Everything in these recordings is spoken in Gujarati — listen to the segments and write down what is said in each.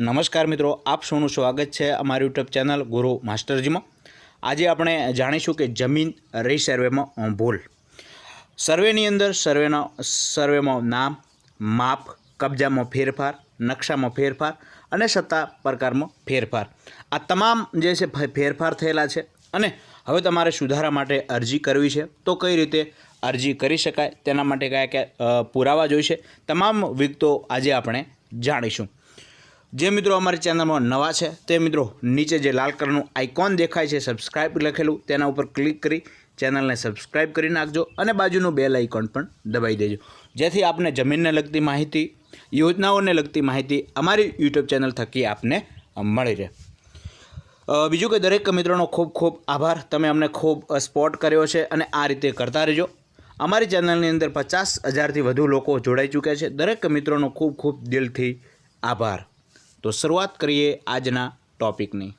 નમસ્કાર મિત્રો, આપ સૌનું સ્વાગત છે અમારી યુટ્યુબ ચેનલ ગુરુ માસ્ટરજીમાં. આજે આપણે જાણીશું કે જમીન રીસર્વેમાં ભૂલ. સર્વેની અંદર સર્વેના સર્વેમાં નામ, માપ, કબજામાં ફેરફાર, નકશામાં ફેરફાર અને સત્તા પ્રકારમાં ફેરફાર. આ તમામ જે છે ફેરફાર થયેલા છે અને હવે તમારે સુધારા માટે અરજી કરવી છે. તો કઈ રીતે અરજી કરી શકાય? તેના માટે કયા કયા પુરાવા જોઈશે? તમામ વિગતો આજે આપણે જાણીશું. જે મિત્રો અમારી ચેનલમાં નવા છે, તે મિત્રો નીચે જે લાલ કલરનું આઇકોન દેખાય છે સબસ્ક્રાઇબ લખેલું, તેના ઉપર ક્લિક કરી ચેનલને સબસ્ક્રાઇબ કરી નાખજો અને બાજુનું બેલ આઇકોન પણ દબાવી દેજો. જેથી આપને જમીનને લગતી માહિતી, યોજનાઓને લગતી માહિતી અમારી યુટ્યુબ ચેનલ થકી આપને મળી રહે. બીજું કે દરેક મિત્રોનો ખૂબ ખૂબ આભાર. તમે અમને ખૂબ સપોર્ટ કર્યો છે અને આ રીતે કરતા રહેજો. અમારી ચેનલની અંદર પચાસ હજારથી વધુ લોકો જોડાઈ ચૂક્યા છે. દરેક મિત્રોનો ખૂબ ખૂબ દિલથી આભાર. તો શરૂઆત કરીએ આજના ટોપિકની.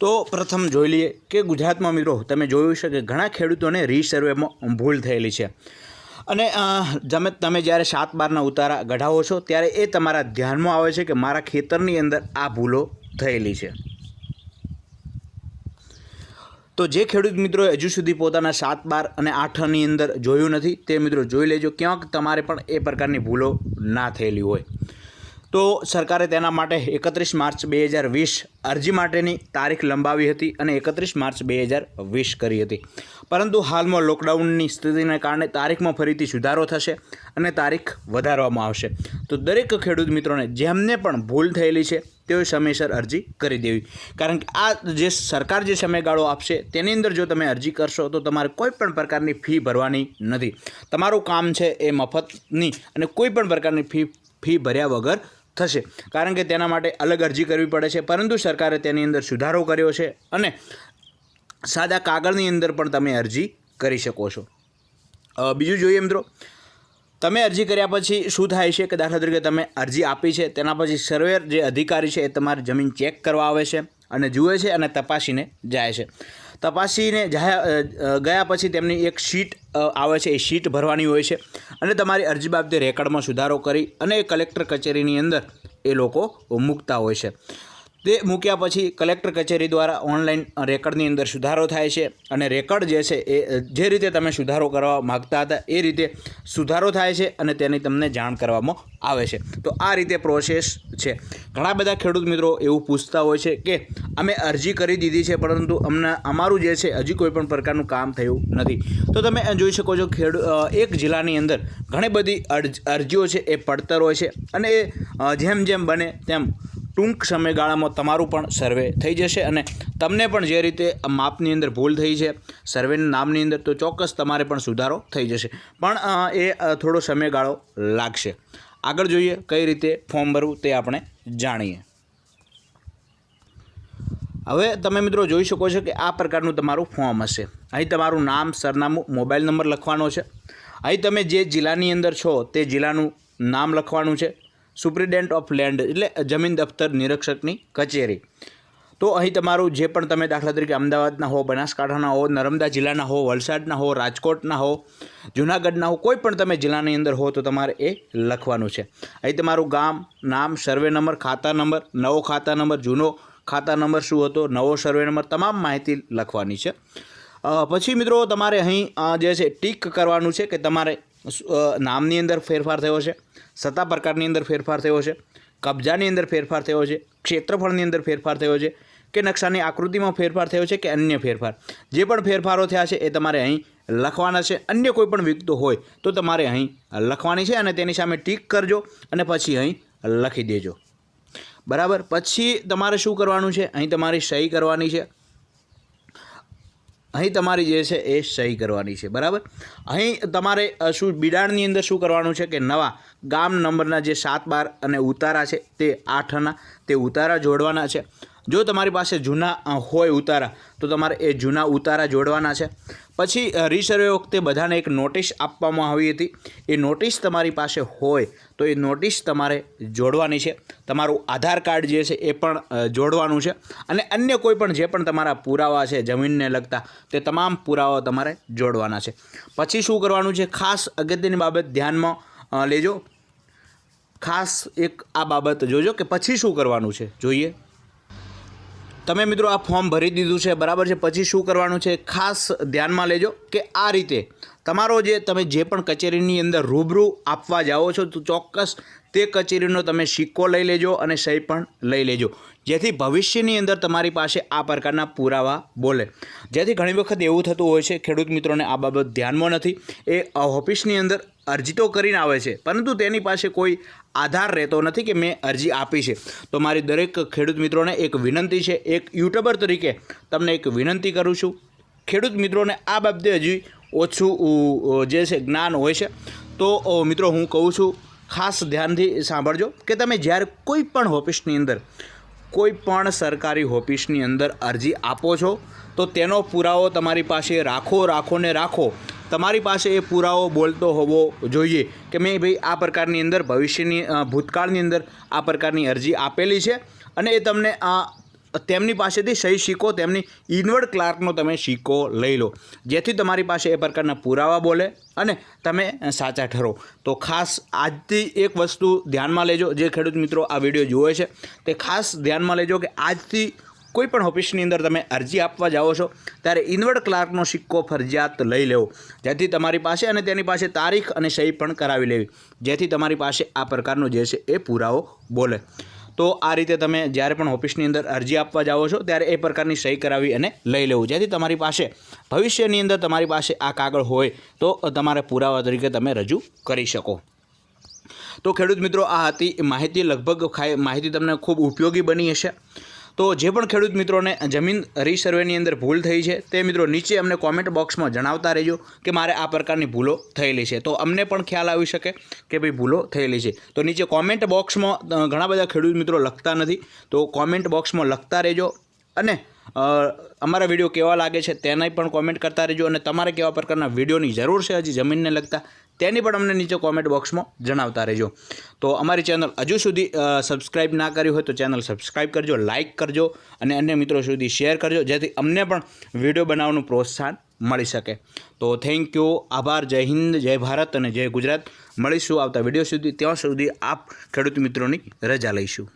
તો પ્રથમ જોઈ લઈએ કે ગુજરાતમાં મિત્રો, તમે જોયું છે કે ઘણા ખેડૂતોને રીસર્વેમાં ભૂલ થયેલી છે. અને તમે તમે જ્યારે સાત બારના ઉતારા ગઢાવો છો, ત્યારે એ તમારા ધ્યાનમાં આવે છે કે મારા ખેતરની અંદર આ ભૂલો થયેલી છે. તો જે ખેડૂત મિત્રોએ હજુ સુધી પોતાના સાત બાર અને આઠની અંદર જોયું નથી, તે મિત્રો જોઈ લેજો, ક્યાંક તમારે પણ એ પ્રકારની ભૂલો ના થયેલી હોય. તો સરકારે તેના માટે એકત્રીસ માર્ચ બે હજાર વીસ અરજી માટેની તારીખ લંબાવી હતી અને એકત્રીસ માર્ચ બે હજાર વીસ કરી હતી. પરંતુ હાલમાં લોકડાઉનની સ્થિતિને કારણે તારીખમાં ફરીથી સુધારો થશે અને તારીખ વધારવામાં આવશે. તો દરેક ખેડૂત મિત્રોને જેમને પણ ભૂલ થયેલી છે, તેઓએ સમયસર અરજી કરી દેવી. કારણ કે આ જે સરકાર જે સમયગાળો આપશે, તેની અંદર જો તમે અરજી કરશો, તો તમારે કોઈ પણ પ્રકારની ફી ભરવાની નથી. તમારું કામ છે એ મફતની અને કોઈ પણ પ્રકારની ફી ફી ભર્યા વગર થશે. કારણ કે તેના માટે અલગ અરજી કરવી પડે છે. પરંતુ સરકારે તેની અંદર સુધારો કર્યો છે અને સાદા કાગળની અંદર પણ તમે અરજી કરી શકો છો. બીજું જોઈએ મિત્રો. તમે અરજી કર્યા પછી શું થાય છે? કે દાખલા તરીકે તમે અરજી આપી છે. તેના પછી સર્વેર જે અધિકારી છે એ તમારી જમીન ચેક કરવા આવે છે અને જુએ છે અને તપાસીને જાય છે. તપાસીને ગયા પછી તેમની એક શીટ આવે છે, એ શીટ ભરવાની હોય છે અને તમારી અરજી બાબતે રેકર્ડમાં સુધારો કરી અને કલેક્ટર કચેરીની અંદર એ લોકો મૂકતા હોય છે. તે મૂક્યા પછી કલેક્ટર કચેરી દ્વારા ઓનલાઈન રેકર્ડની અંદર સુધારો થાય છે અને રેકર્ડ જે છે એ જે રીતે તમે સુધારો કરવા માગતા હતા એ રીતે સુધારો થાય છે અને તેની તમને જાણ કરવામાં આવે છે. તો આ રીતે પ્રોસેસ છે. ઘણા બધા ખેડૂત મિત્રો એવું પૂછતા હોય છે કે અમે અરજી કરી દીધી છે, પરંતુ અમને, અમારું જે છે હજી કોઈ પણ પ્રકારનું કામ થયું નથી. તો તમે જોઈ શકો છો ખેડૂ એક જિલ્લાની અંદર ઘણી બધી અરજ- અરજીઓ છે એ પડતર હોય છે અને એ જેમ જેમ બને તેમ ટૂંક સમયગાળામાં તમારું પણ સર્વે થઈ જશે અને તમને પણ જે રીતે માપની અંદર ભૂલ થઈ છે, સર્વેના નામની અંદર તો ચોક્કસ તમારે પણ સુધારો થઈ જશે. પણ એ થોડો સમયગાળો લાગશે. આગળ જોઈએ કઈ રીતે ફોર્મ ભરવું તે આપણે જાણીએ. હવે તમે મિત્રો જોઈ શકો છો કે આ પ્રકારનું તમારું ફોર્મ હશે. અહીં તમારું નામ, સરનામું, મોબાઈલ નંબર લખવાનો છે. અહીં તમે જે જિલ્લાની અંદર છો તે જિલ્લાનું નામ લખવાનું છે. સુપ્રિન્ટેન્ડન્ટ ઓફ લેન્ડ એટલે જમીન દફતર નિરીક્ષકની કચેરી. તો અહીં તમારું જે પણ તમે દાખલા તરીકે અમદાવાદના હો, બનાસકાંઠાના હો, નર્મદા જિલ્લાના હો, વલસાડના હો, રાજકોટના હો, જૂનાગઢના હો, કોઈ પણ તમે જિલ્લાની અંદર હો તો તમારે એ લખવાનું છે. અહીં તમારું ગામ, નામ, સર્વે નંબર, ખાતા નંબર, નવો ખાતા નંબર, જૂનો ખાતા નંબર શું હતો, નવો સર્વે નંબર, તમામ માહિતી લખવાની છે. પછી મિત્રો તમારે અહીં જે છે, ટીક કરવાનું છે કે તમારે નામની અંદર ફેરફાર થયો છે, સત્તા પ્રકારની અંદર ફેરફાર થયો છે, કબજાની અંદર ફેરફાર થયો છે, ક્ષેત્રફળની અંદર ફેરફાર થયો છે કે નકશાની આકૃતિમાં ફેરફાર થયો છે કે અન્ય ફેરફાર. જે પણ ફેરફારો થયા છે એ તમારે અહીં લખવાના છે. અન્ય કોઈ પણ વિગતો હોય તો તમારે અહીં લખવાની છે અને તેની સામે ટીક કરજો અને પછી અહીં લખી દેજો. બરાબર? પછી તમારે શું કરવાનું છે? અહીં તમારી સહી કરવાની છે. અહીં તમારી જે છે એ સહી કરવાની છે, બરાબર? અહીં તમારે શું બિડાણની અંદર શું કરવાનું છે કે નવા ગામ નંબરના જે સાત બાર અને ઉતારા છે તે આઠના, તે ઉતારા જોડવાના છે. જો તમારી પાસે જૂના હોય ઉતારા, તો તમારે એ જૂના ઉતારા જોડવાના છે. પછી રીસર્વે વખતે બધાને એક નોટિસ આપવામાં આવી હતી. એ નોટિસ તમારી પાસે હોય, તો એ નોટિસ તમારે જોડવાની છે. તમારું આધાર કાર્ડ જે છે, એ પણ જોડવાનું છે. અને અન્ય કોઈ પણ જે પણ તમારા પુરાવા છે, જમીનને લગતા, તે તમામ પુરાવા તમારે જોડવાના છે. પછી શું કરવાનું છે? ખાસ અગત્યની બાબત ધ્યાનમાં લેજો. ખાસ એક આ બાબત જોજો કે પછી શું કરવાનું છે? જોઈએ. તમે મિત્રો આ ફોર્મ ભરી દીધું છે, બરાબર છે. પછી શું કરવાનું છે? ખાસ ધ્યાનમાં લેજો. કે આ રીતે તમારો જે તમે જે પણ કચેરીની અંદર રૂબરૂ આપવા જાઓ છો, તો ચોક્કસ તે કચેરીનો તમે સિક્કો લઈ લેજો અને સહી પણ લઈ લેજો. જેથી ભવિષ્યની અંદર તમારી પાસે આ પ્રકારના પુરાવા બોલે. જેથી ઘણી વખત એવું થતું હોય છે, ખેડૂત મિત્રોને આ બાબત ધ્યાનમાં નથી. એ ઓફિસની અંદર અરજી તો કરીને આવે છે, પરંતુ તેની પાસે કોઈ આધાર રહેતો નથી કે મેં અરજી આપી છે. તો મારી દરેક ખેડૂત મિત્રોને એક વિનંતી છે, એક યુટ્યુબર તરીકે તમને એક વિનંતી કરું છું. ખેડૂત મિત્રોને આ બાબતે હજી ઓછું જે છે જ્ઞાન હોય છે. તો મિત્રો હું કહું છું ખાસ ધ્યાનથી સાંભળજો કે તમે જ્યારે કોઈ પણ ઓફિસની અંદર કોઈ પણ સરકારી ઓફિસની અંદર અરજી આપો છો તો તેનો પુરાવો તમારી પાસે રાખો રાખો ને રાખો. તમારી પાસે એ પુરાવો બોલતો હોવો જોઈએ કે મેં ભાઈ આ પ્રકારની અંદર ભવિષ્યની ભૂતકાળની અંદર આ પ્રકારની અરજી આપેલી છે અને એ તમને અ, તેમની પાસેથી સહી સિક્કો તેમની ઇનવર્ડ ક્લાર્કનો તમે સિક્કો લઈ લો. જેથી તમારી પાસે એ પ્રકારના પુરાવા બોલે અને તમે સાચા ઠરો. તો ખાસ આજથી એક વસ્તુ ધ્યાનમાં લેજો, જે ખેડૂત મિત્રો આ વીડિયો જુએ છે. તે ખાસ ધ્યાનમાં લેજો કે આજથી કોઈ પણ ઓફિસની અંદર તમે અરજી આપવા જાઓ છો, ત્યારે ઇનવર્ડ ક્લાર્કનો સિક્કો ફરજિયાત લઈ લેવો. જેથી તમારી પાસે અને તેની પાસે તારીખ અને સહી પણ કરાવી લેવી. જેથી તમારી પાસે આ પ્રકારનો જે છે એ પુરાવો બોલે. તો આ રીતે તમે જ્યારે પણ ઓફિસની અંદર અરજી આપવા જાઓ છો, ત્યારે એ પ્રકારની સહી કરાવી અને લઈ લેવું. જેથી તમારી પાસે, ભવિષ્યની અંદર તમારી પાસે આ કાગળ હોય, તો તમારે પુરાવા તરીકે તમે રજૂ કરી શકો. તો ખેડૂત મિત્રો, આ હતી માહિતી. લગભગ માહિતી તમને ખૂબ ઉપયોગી બની હશે. તો જે પણ ખેડૂત મિત્રોને જમીન રીસર્વેની અંદર ભૂલ થઈ છે, તે મિત્રો નીચે અમને કોમેન્ટ બોક્સમાં જણાવતા રહેજો કે મારે આ પ્રકારની ભૂલો થયેલી છે. તો અમને પણ ખ્યાલ આવી શકે કે ભાઈ ભૂલો થયેલી છે. તો નીચે કોમેન્ટ બોક્સમાં ઘણા બધા ખેડૂત મિત્રો લખતા નથી. તો કોમેન્ટ બોક્સમાં લખતા રહેજો અને અમારા વીડિયો કેવા લાગે છે તેનાય પણ કોમેન્ટ કરતા રહેજો અને તમારે કેવા પ્રકારના વિડીયોની જરૂર છે હજી જમીનને લગતા તેની પણ અમને નીચે કોમેન્ટ બોક્સમાં જણાવતા રહેજો. તો અમારી ચેનલ હજુ સુધી સબસ્ક્રાઈબ ના કરી હોય તો ચેનલ સબસ્ક્રાઈબ કરજો લાઇક કરજો અને અન્ય મિત્રો સુધી શેર કરજો, જેથી અમને પણ વીડિયો બનાવવાનું પ્રોત્સાહન મળી શકે. તો થેન્ક યુ આભાર, જય હિન્દ, જય ભારત અને જય ગુજરાત. મળીશું આવતા વીડિયો સુધી, ત્યાં સુધી આપ ખેડૂત મિત્રોની રજા લઈશું.